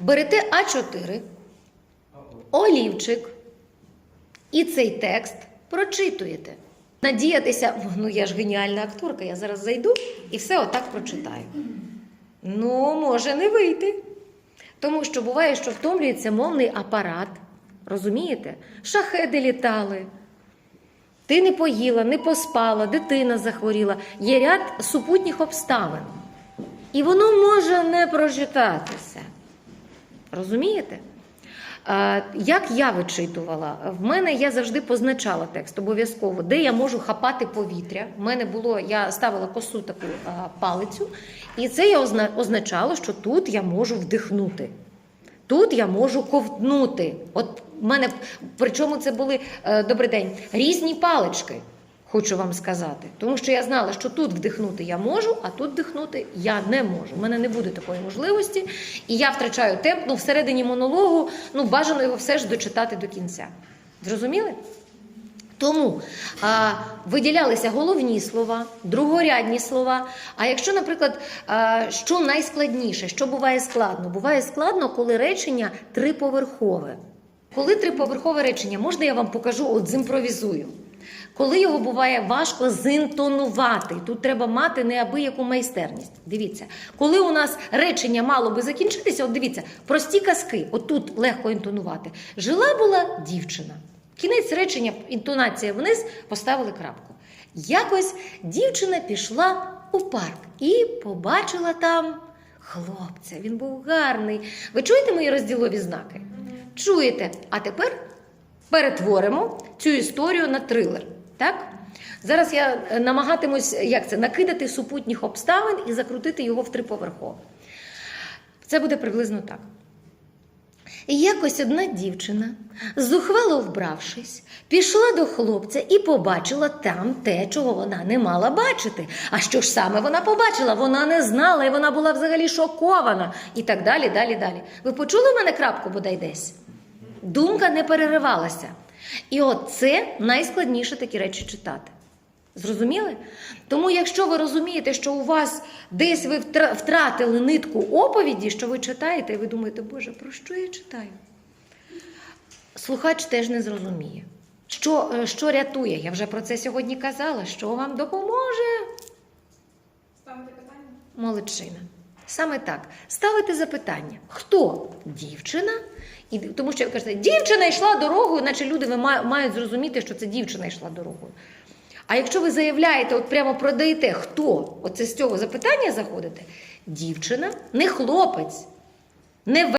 Берете А4, олівчик і цей текст прочитуєте. Надіятися, ну я ж геніальна акторка, я зараз зайду і все отак прочитаю. Ну, може не вийти. Тому що буває, що втомлюється мовний апарат. Розумієте? Шахеди літали. Ти не поїла, не поспала, дитина захворіла. Є ряд супутніх обставин. І воно може не прочитатися. Розумієте? Е, Як я вичитувала, в мене я завжди позначала текст обов'язково, де я можу хапати повітря. В мене було, я ставила косу таку е, палицю, і це я означало, що тут я можу вдихнути. Тут я можу ковтнути. От в мене причому це були е, добрий день різні палички. Хочу вам сказати, тому що я знала, що тут вдихнути я можу, а тут вдихнути я не можу. У мене не буде такої можливості, і я втрачаю темп. Ну, всередині монологу ну бажано його все ж дочитати до кінця. Зрозуміли? Тому а, виділялися головні слова, другорядні слова. А якщо, наприклад, а, що найскладніше, що буває складно? Буває складно, коли речення триповерхове. Коли триповерхове речення, можна я вам покажу, от зімпровізую. Коли його буває важко зінтонувати, тут треба мати неабияку майстерність. Дивіться, коли у нас речення мало би закінчитися, от дивіться, прості казки, отут легко інтонувати. Жила була дівчина. Кінець речення, інтонація вниз, поставили крапку. Якось дівчина пішла у парк і побачила там хлопця. Він був гарний. Ви чуєте мої розділові знаки? Чуєте? А тепер перетворимо цю історію на трилер. Так? Зараз я е, намагатимусь як це, накидати супутніх обставин і закрутити його в триповерхове. Це буде приблизно так. Якось одна дівчина, зухвало вбравшись, пішла до хлопця і побачила там те, чого вона не мала бачити. А що ж саме вона побачила? Вона не знала, і вона була взагалі шокована. І так далі, далі, далі. Ви почули в мене крапку бодай десь? Думка не переривалася. І от це найскладніше такі речі читати. Зрозуміли? Тому, якщо ви розумієте, що у вас десь ви втратили нитку оповіді, що ви читаєте, і ви думаєте, Боже, про що я читаю? Слухач теж не зрозуміє. Що, е, що рятує? Я вже про це сьогодні казала. Що вам допоможе? Ставити питання? Молодчина. Саме так. Ставити запитання. Хто? Дівчина? І, тому що ви кажете, дівчина йшла дорогою, наче люди ви мають зрозуміти, що це дівчина йшла дорогою. А якщо ви заявляєте, от прямо продаєте, хто? Оце з цього запитання заходите, дівчина, не хлопець, не